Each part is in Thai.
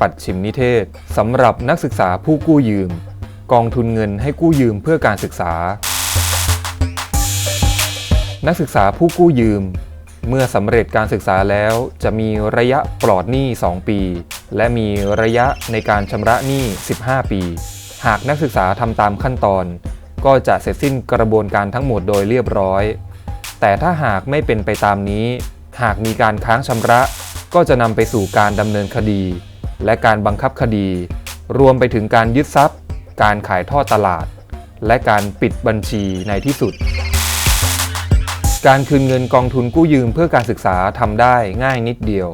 ปัดฉิมนิเทศสำหรับนักศึกษาผู้กู้ยืม กองทุนเงินให้กู้ยืมเพื่อการศึกษา นักศึกษาผู้กู้ยืม เมื่อสำเร็จการศึกษาแล้วจะมีระยะปลอดหนี้ 2 ปี และมีระยะในการชำระหนี้ 15 ปี หากนักศึกษาทำตามขั้นตอน ก็จะเสร็จสิ้นกระบวนการทั้งหมดโดยเรียบร้อย แต่ถ้าหากไม่เป็นไปตามนี้ หากมีการค้างชำระก็จะนำไปสู่การดำเนินคดี และการบังคับคดี รวมไปถึงการยึดทรัพย์ การขายทอดตลาด และการปิดบัญชีในที่สุด การคืนเงินกองทุนกู้ยืมเพื่อการศึกษาทำได้ง่ายนิดเดียว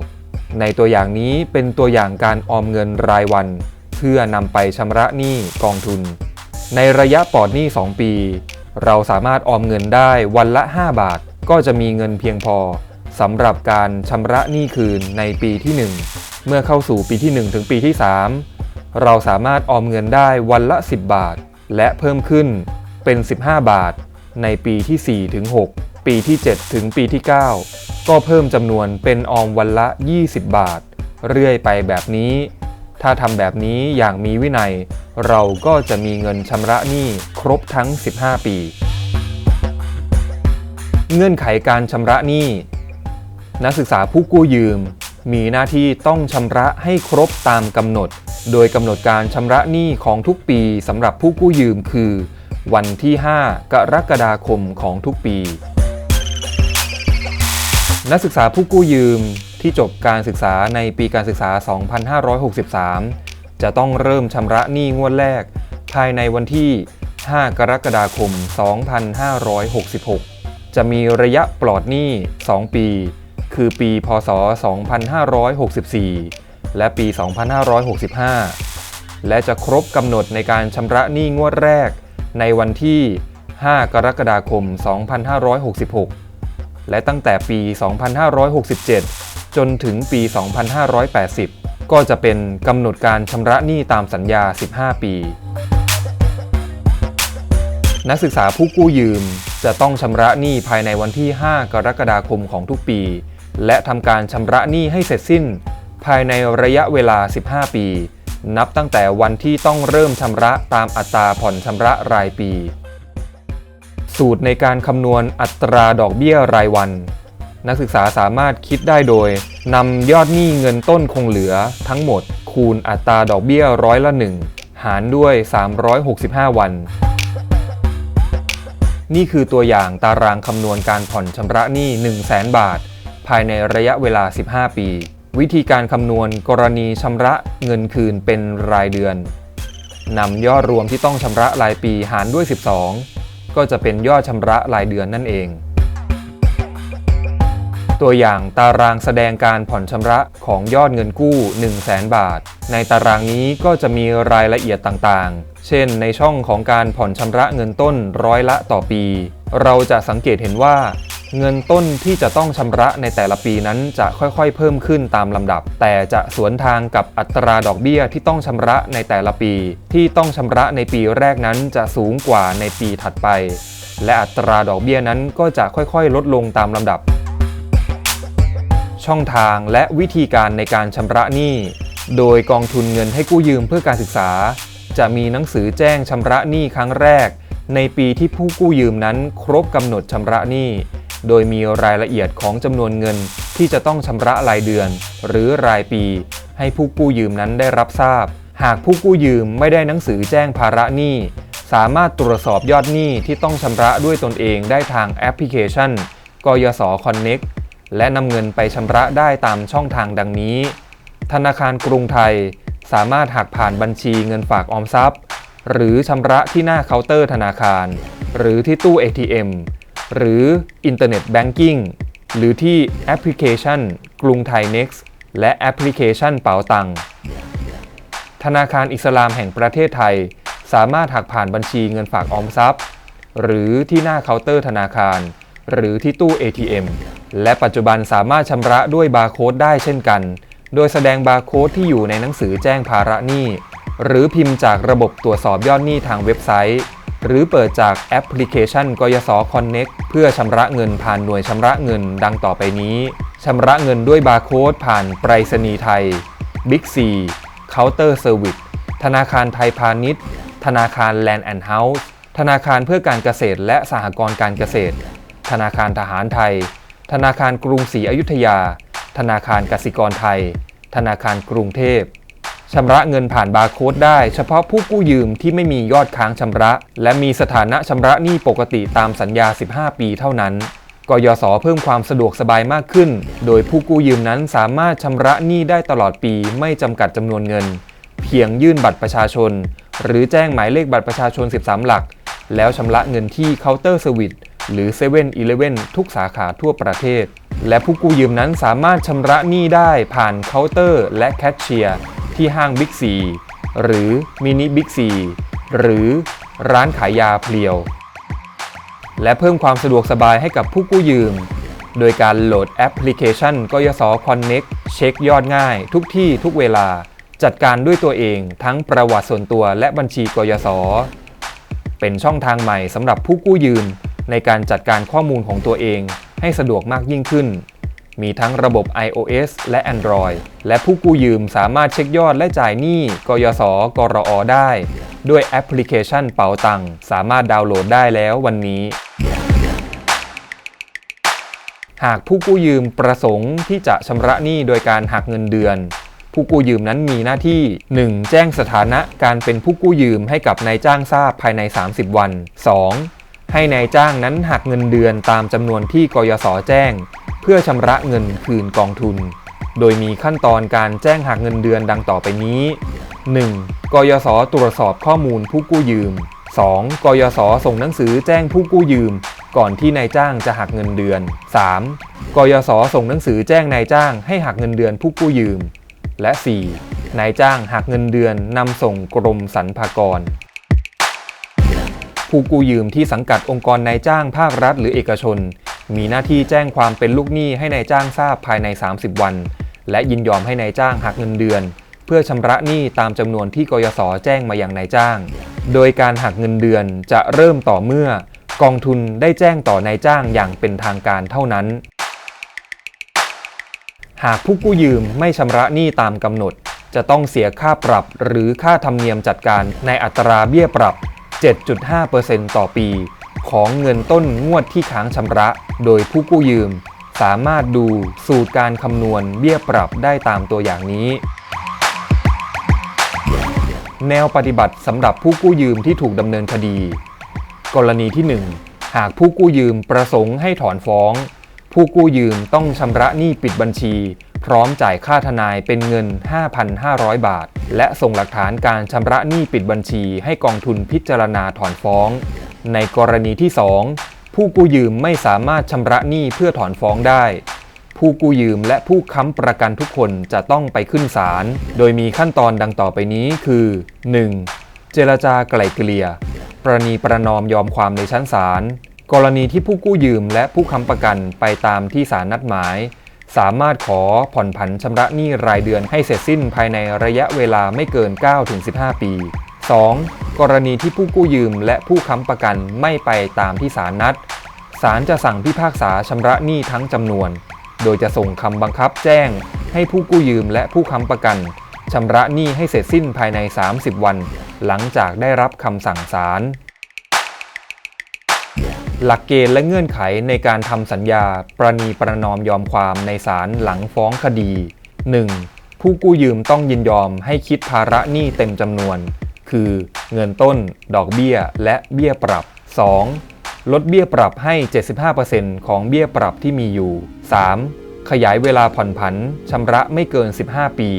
ในตัวอย่างนี้เป็นตัวอย่างการออมเงินรายวัน เพื่อนำไปชำระหนี้กองทุน ในระยะปลอดหนี้ 2 ปี เราสามารถออมเงินได้วันละ 5 บาท ก็จะมีเงินเพียงพอสำหรับการชำระหนี้คืนในปีที่ 1 เมื่อเข้าสู่ปีที่ 1 ถึงปีที่ 3 เราสามารถออมเงินได้วันละ 10 บาท และเพิ่มขึ้นเป็น 15 บาท ในปีที่ 4 ถึง 6 ปีที่ 7 ถึงปีที่ 9 ก็เพิ่มจำนวนเป็นออมวันละ 20 บาท เรื่อยไปแบบนี้ ถ้าทำแบบนี้อย่างมีวินัย เราก็จะมีเงินชำระหนี้ครบทั้ง 15 ปี เงื่อนไขการชำระหนี้นักศึกษาผู้กู้ยืม มีหน้าที่ต้องชำระให้ครบตามกำหนด โดยกำหนดการชำระหนี้ของทุกปีสำหรับผู้กู้ยืมคือ วันที่ 5 กรกฎาคมของทุกปี นักศึกษาผู้กู้ยืมที่จบการศึกษาในปีการศึกษา 2563 จะต้องเริ่มชำระหนี้งวดแรก ภายในวันที่ 5 กรกฎาคม 2566 จะมีระยะปลอดหนี้ 2 ปี คือปีพศ 2564 และปี 2565 และจะครบกำหนดในการชำระหนี้งวดแรกในวันที่ 5 กรกฎาคม 2566 และตั้งแต่ปี 2567 จนถึงปี 2580 ก็จะเป็นกำหนดการชำระหนี้ตามสัญญา 15 ปีนักศึกษาผู้กู้ยืมจะต้องชำระหนี้ภายในวันที่ 5 กรกฎาคมของทุกปี และทำการชำระหนี้ให้เสร็จสิ้น ภายในระยะเวลา 15 ปี นับตั้งแต่วันที่ต้องเริ่มชำระตามอัตราผ่อนชำระรายปี สูตรในการคำนวณอัตราดอกเบี้ยรายวัน นักศึกษาสามารถคิดได้โดยนำยอดหนี้เงินต้นคงเหลือทั้งหมด คูณอัตราดอกเบี้ยร้อยละ1หารด้วย 365 วัน นี่คือตัวอย่างตารางคำนวณการผ่อนชำระหนี้ 1 0 0 0 0แบาท ภายในระยะเวลา 15 ปี วิธีการคำนวณกรณีชำระเงินคืนเป็นรายเดือนนำยอดรวมที่ต้องชำระรายปีหารด้วย 12 ก็จะเป็นยอดชำระรายเดือนนั่นเอง ตัวอย่างตารางแสดงการผ่อนชำระของยอดเงินกู้ 1 0 0 0 0แบาท ในตารางนี้ก็จะมีรายละเอียดต่างๆ เช่น ในช่องของการผ่อนชำระเงินต้นร้อยละต่อปี เราจะสังเกตเห็นว่า เงินต้นที่จะต้องชำระในแต่ละปีนั้นจะค่อยๆ เพิ่มขึ้นตามลำดับ แต่จะสวนทางกับอัตราดอกเบี้ยที่ต้องชำระในแต่ละปี ที่ต้องชำระในปีแรกนั้นจะสูงกว่าในปีถัดไป และอัตราดอกเบี้ยนั้นก็จะค่อยๆ ลดลงตามลำดับ ช่องทางและวิธีการในการชำระหนี้ โดยกองทุนเงินให้กู้ยืมเพื่อการศึกษา จะมีหนังสือแจ้งชำระหนี้ครั้งแรก ในปีที่ผู้กู้ยืมนั้นครบกำหนดชำระหนี้ โดยมีรายละเอียดของจำนวนเงินที่จะต้องชำระรายเดือน หรือรายปี ให้ผู้กู้ยืมนั้นได้รับทราบ หากผู้กู้ยืมไม่ได้หนังสือแจ้งภาระหนี้ สามารถตรวจสอบยอดหนี้ที่ต้องชำระด้วยตนเองได้ทางแอปพลิเคชันกยศ Connect และนำเงินไปชำระได้ตามช่องทางดังนี้ ธนาคารกรุงไทยสามารถหักผ่านบัญชีเงินฝากออมทรัพย์ หรือชำระที่หน้าเคาน์เตอร์ธนาคาร หรือที่ตู้ ATM หรืออินเทอร์เน็ตแบงกิ้งหรือที่แอปพลิเคชัน กรุงไทย Next และแอปพลิเคชันเป๋าตังธนาคารอิสลามแห่งประเทศไทย สามารถหักผ่านบัญชีเงินฝากออมทรัพย์ หรือที่หน้าเคาน์เตอร์ธนาคาร หรือที่ตู้ ATM และปัจจุบันสามารถชำระด้วยบาร์โค้ดได้เช่นกัน โดยแสดงบาร์โค้ดที่อยู่ในหนังสือแจ้งภาระหนี้ หรือพิมพ์จากระบบตรวจสอบยอดหนี้ทางเว็บไซต์ หรือเปิดจากแอปพลิเคชันกยศ Connect เพื่อชำระเงินผ่านหน่วยชำระเงินดังต่อไปนี้ชำระเงินด้วยบาร์โค้ดผ่านไปรษณีย์ไทย Big C Counter Service ธนาคารไทยพาณิชย์ ธนาคาร Land and House ธนาคารเพื่อการเกษตรและสหกรณ์การเกษตร ธนาคารทหารไทย ธนาคารกรุงศรีอยุธยา ธนาคารกสิกรไทย ธนาคารกรุงเทพชำระเงินผ่านบาร์โค้ดได้เฉพาะผู้กู้ยืมที่ไม่มียอดค้างชำระ และมีสถานะชำระหนี้ปกติตามสัญญา 15 ปีเท่านั้นกยศเพิ่มความสะดวกสบายมากขึ้น โดยผู้กู้ยืมนั้นสามารถชำระหนี้ได้ตลอดปีไม่จำกัดจำนวนเงิน เพียงยื่นบัตรประชาชน หรือแจ้งหมายเลขบัตรประชาชน 13 หลัก แล้วชำระเงินที่เคาน์เตอร์เซอร์วิส หรือ7 e เ e ่ e อทุกสาขาทั่วประเทศ และผู้กู้ยืมนั้นสามารถชำระหนี้ได้ผ่านเคาน์เตอร์และแคชเชียร์ที่ห้างบิ๊กซีหรือมินิบิ๊กซีหรือร้านขายยาเพลียว และเพิ่มความสะดวกสบายให้กับผู้กู้ยืม โดยการโหลดแอปพลิเคชันกยศ Connect เช็คยอดง่าย ทุกที่ทุกเวลาจัดการด้วยตัวเองทั้งประวัติส่วนตัวและบัญชีกยศ เป็นช่องทางใหม่สำหรับผู้กู้ยืม ในการจัดการข้อมูลของตัวเอง ให้สะดวกมากยิ่งขึ้น มีทั้งระบบ iOS และ Android และผู้กู้ยืมสามารถเช็คยอดและจ่ายหนี้กยศกรอได้ ด้วยแอปพลิเคชันเป๋าตังสามารถดาวน์โหลดได้แล้ววันนี้หากผู้กู้ยืมประสงค์ที่จะชำระหนี้โดยการหักเงินเดือน ผู้กู้ยืมนั้นมีหน้าที่ 1. แจ้งสถานะการเป็นผู้กู้ยืมให้กับนายจ้างทราบภายใน 30 วัน 2. ให้นายจ้างนั้นหักเงินเดือนตามจำนวนที่กยศแจ้ง เพื่อชำระเงินคืนกองทุน โดยมีขั้นตอนการแจ้งหักเงินเดือนดังต่อไปนี้ 1. กยศตรวจสอบข้อมูลผู้กู้ยืม 2. กยศส่งหนังสือแจ้งผู้กู้ยืม ก่อนที่นายจ้างจะหักเงินเดือน 3. กยศส่งหนังสือแจ้งนายจ้างให้หักเงินเดือนผู้กู้ยืม และ 4. นายจ้างหักเงินเดือนนำส่งกรมสรรพากร ผู้กู้ยืมที่สังกัดองค์กรนายจ้างภาครัฐหรือเอกชน มีหน้าที่แจ้งความเป็นลูกหนี้ให้นายจ้างทราบภายใน 30 วัน และยินยอมให้นายจ้างหักเงินเดือน เพื่อชำระหนี้ตามจำนวนที่กยศแจ้งมาอย่างนายจ้าง โดยการหักเงินเดือนจะเริ่มต่อเมื่อ กองทุนได้แจ้งต่อนายจ้างอย่างเป็นทางการเท่านั้น หากผู้กู้ยืมไม่ชำระหนี้ตามกำหนด จะต้องเสียค่าปรับหรือค่าธรรมเนียมจัดการในอัตราเบี้ยปรับ 7.5%ต่อปี ของเงินต้นงวดที่ค้างชำระ โดยผู้กู้ยืม สามารถดูสูตรการคำนวณเบี้ยปรับได้ตามตัวอย่างนี้ แนวปฏิบัติสำหรับผู้กู้ยืมที่ถูกดำเนินคดี กรณีที่ 1 หากผู้กู้ยืมประสงค์ให้ถอนฟ้อง ผู้กู้ยืมต้องชำระหนี้ปิดบัญชี พร้อมจ่ายค่าทนายเป็นเงิน 5,500 บาท และส่งหลักฐานการชำระหนี้ปิดบัญชีให้กองทุนพิจารณาถอนฟ้อง ในกรณีที่ 2 ผู้กู้ยืมไม่สามารถชำระหนี้เพื่อถอนฟ้องได้ ผู้กู้ยืมและผู้ค้ำประกันทุกคนจะต้องไปขึ้นศาล โดยมีขั้นตอนดังต่อไปนี้คือ 1. เจรจาไกล่เกลี่ย ประนีประนอมยอมความในชั้นศาล กรณีที่ผู้กู้ยืมและผู้ค้ำประกันไปตามที่ศาลนัดหมาย สามารถขอผ่อนผันชำระหนี้รายเดือนให้เสร็จสิ้นภายในระยะเวลาไม่เกิน 9-15 ปี 2. กรณีที่ผู้กู้ยืมและผู้ค้ำประกันไม่ไปตามที่ศาลนัด ศาลจะสั่งพิพากษาชำระหนี้ทั้งจำนวน โดยจะส่งคำบังคับแจ้ง ให้ผู้กู้ยืมและผู้ค้ำประกันชำระหนี้ให้เสร็จสิ้นภายใน 30 วัน หลังจากได้รับคำสั่งศาล หลักเกณฑ์และเงื่อนไขในการทำสัญญาประนีประนอมยอมความในศาลหลังฟ้องคดี 1. ผู้กู้ยืมต้องยินยอมให้คิดภาระหนี้เต็มจำนวน คือเงินต้น ดอกเบี้ย และเบี้ยปรับ 2. ลดเบี้ยปรับให้ 75%ของเบี้ยปรับที่มีอยู่ 3. ขยายเวลาผ่อนผันชำระไม่เกิน 15 ปี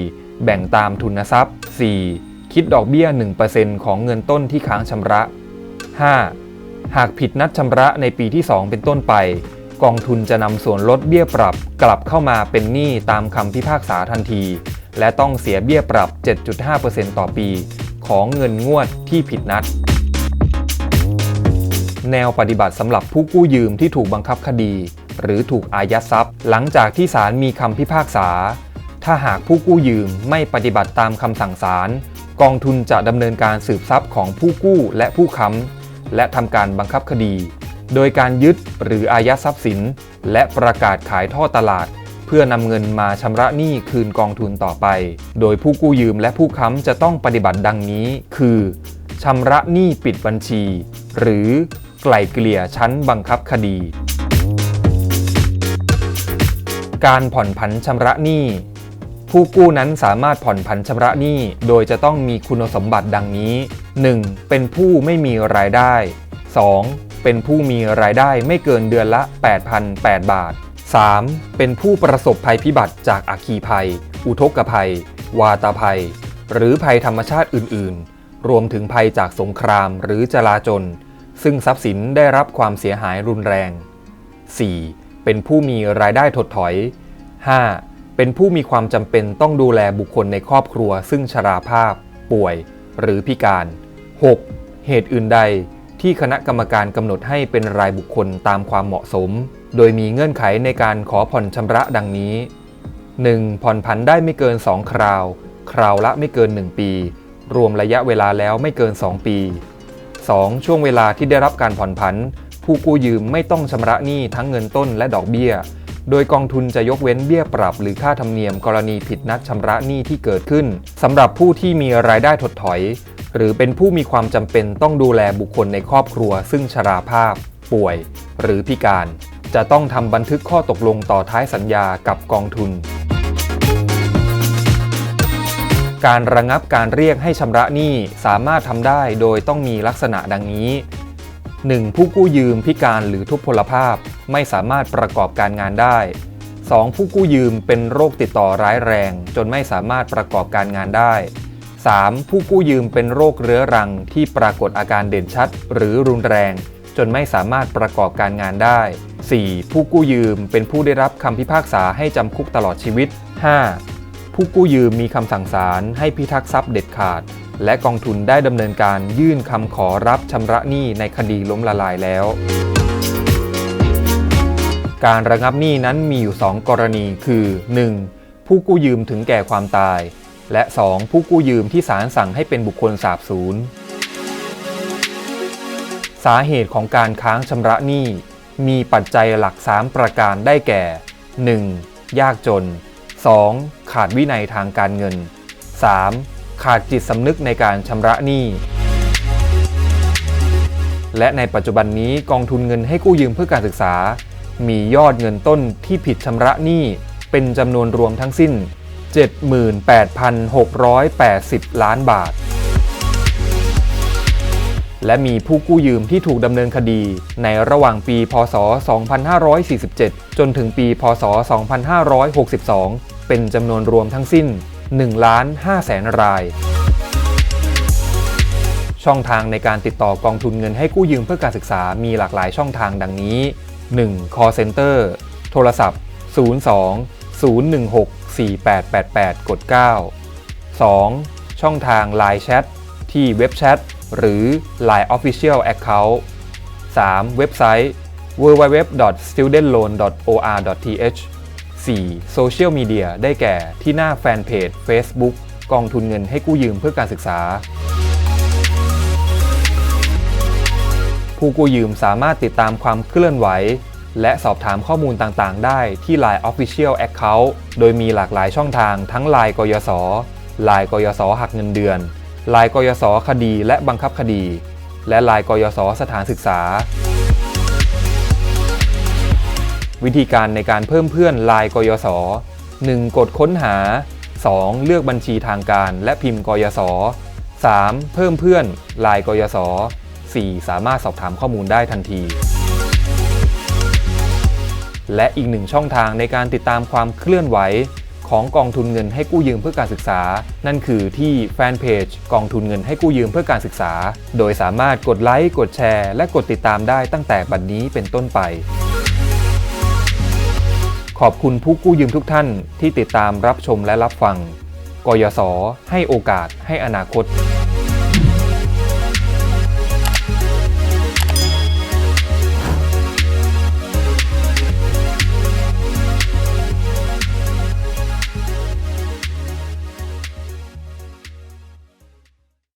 แบ่งตามทุนทรัพย์ 4. คิดดอกเบี้ย 1%ของเงินต้นที่ค้างชำระ 5. หากผิดนัดชำระในปีที่ 2 เป็นต้นไป กองทุนจะนำส่วนลดเบี้ยปรับกลับเข้ามาเป็นหนี้ตามคำพิพากษาทันที และต้องเสียเบี้ยปรับ 7.5%ต่อปี ของเงินงวดที่ผิดนัด แนวปฏิบัติสำหรับผู้กู้ยืมที่ถูกบังคับคดี หรือถูกอายัดทรัพย์ หลังจากที่ศาลมีคำพิพากษา ถ้าหากผู้กู้ยืมไม่ปฏิบัติตามคำสั่งศาลกองทุนจะดำเนินการสืบทรัพย์ของผู้กู้และผู้ค้ำ และทำการบังคับคดี โดยการยึดหรืออายัดทรัพย์สิน และประกาศขายท่อตลาด เพื่อนำเงินมาชำระหนี้คืนกองทุนต่อไป โดยผู้กู้ยืมและผู้ค้ำจะต้องปฏิบัติดังนี้ คือชำระหนี้ปิดบัญชี หรือไกล่เกลี่ยชั้นบังคับคดี การผ่อนผันชำระหนี้ ผู้กู้นั้นสามารถผ่อนผันชำระหนี้ โดยจะต้องมีคุณสมบัติดังนี้ 1. เป็นผู้ไม่มีรายได้ 2. เป็นผู้มีรายได้ไม่เกินเดือนละ 8,008 บาท 3. เป็นผู้ประสบภัยพิบัติจากอัคคีภัย อุทกภัย วาตภัย หรือภัยธรรมชาติอื่น ๆ รวมถึงภัยจากสงครามหรือจลาจล ซึ่งทรัพย์สินได้รับความเสียหายรุนแรง 4. เป็นผู้มีรายได้ถดถอย 5. เป็นผู้มีความจำเป็นต้องดูแลบุคคลในครอบครัว ซึ่งชราภาพ ป่วย หรือพิการ 6. เหตุอื่นใดที่คณะกรรมการกำหนดให้เป็นรายบุคคลตามความเหมาะสม โดยมีเงื่อนไขในการขอผ่อนชำระดังนี้ 1. ผ่อนผันได้ไม่เกิน 2 คราว คราวละไม่เกิน 1 ปี รวมระยะเวลาแล้วไม่เกิน 2 ปี 2. ช่วงเวลาที่ได้รับการผ่อนผัน ผู้กู้ยืมไม่ต้องชำระหนี้ทั้งเงินต้นและดอกเบี้ย โดยกองทุนจะยกเว้นเบี้ยปรับหรือค่าธรรมเนียมกรณีผิดนัดชำระหนี้ที่เกิดขึ้นสำหรับผู้ที่มีรายได้ถดถอย หรือเป็นผู้มีความจำเป็นต้องดูแลบุคคลในครอบครัว ซึ่งชราภาพ ป่วย หรือพิการ จะต้องทำบันทึกข้อตกลงต่อท้ายสัญญากับกองทุน การระงับการเรียกให้ชำระหนี้สามารถทำได้โดยต้องมีลักษณะดังนี้ 1. ผู้กู้ยืมพิการหรือทุพพลภาพ ไม่สามารถประกอบการงานได้ 2. ผู้กู้ยืมเป็นโรคติดต่อร้ายแรง จนไม่สามารถประกอบการงานได้ 3. ผู้กู้ยืมเป็นโรคเรื้อรังที่ปรากฏอาการเด่นชัด หรือรุนแรง จนไม่สามารถประกอบการงานได้ 4. ผู้กู้ยืมเป็นผู้ได้รับคำพิพากษาให้จำคุกตลอดชีวิต 5. ผู้กู้ยืมมีคำสั่งศาลให้พิทักษ์ทรัพย์เด็ดขาด และกองทุนได้ดำเนินการยื่นคำขอรับชำระหนี้ในคดีล้มละลายแล้ว การระงับหนี้นั้นมีอยู่ 2 กรณีคือ 1. ผู้กู้ยืมถึงแก่ความตาย และ 2. ผู้กู้ยืมที่ศาลสั่งให้เป็นบุคคลสาบสูญสาเหตุของการค้างชำระหนี้มีปัจจัยหลัก 3 ประการได้แก่ 1. ยากจน 2. ขาดวินัยทางการเงิน 3. ขาดจิตสำนึกในการชำระหนี้ และในปัจจุบันนี้กองทุนเงินให้กู้ยืมเพื่อการศึกษา มียอดเงินต้นที่ผิดชำระหนี้เป็นจำนวนรวมทั้งสิ้น 78,680 ล้านบาท และมีผู้กู้ยืมที่ถูกดำเนินคดีในระหว่างปี พศ 2547 จนถึงปี พศ 2562 เป็นจำนวนรวมทั้งสิ้น1ล้าน5แสนราย ช่องทางในการติดต่อกองทุนเงินให้กู้ยืมเพื่อการศึกษามีหลากหลายช่องทางดังนี้ 1. call center โทรศัพท์ 02 016 4888 กด 9 2. ช่องทาง Line Chat ที่เว็บแชทหรือ Line Official Account 3. เว็บไซต์ www.studentloan.or.th 4. โซเชียลมีเดียได้แก่ที่หน้าแฟนเพจ Facebook กองทุนเงินให้กู้ยืมเพื่อการศึกษา ผู้กู้ยืมสามารถติดตามความเคลื่อนไหว และสอบถามข้อมูลต่างๆ ได้ที่ Line Official Account โดยมีหลากหลายช่องทางทั้ง Line กยศ Line กยศหักเงินเดือน Line กยศคดีและบังคับคดี และ Line กยศสถานศึกษา วิธีการในการเพิ่มเพื่อน Line กยศ 1. กดค้นหา 2. เลือกบัญชีทางการและพิมพ์กยศ 3. เพิ่มเพื่อน Line กยศ 4. สามารถสอบถามข้อมูลได้ทันที และอีกหนึ่งช่องทางในการติดตามความเคลื่อนไหว ของกองทุนเงินให้กู้ยืมเพื่อการศึกษา นั่นคือที่แฟนเพจกองทุนเงินให้กู้ยืมเพื่อการศึกษา โดยสามารถกดไลค์กดแชร์ และกดติดตามได้ตั้งแต่บัดนนี้เป็นต้นไปขอบคุณผู้กู้ยืมทุกท่านที่ติดตามรับชมและรับฟัง กยศให้โอกาสให้อนาคต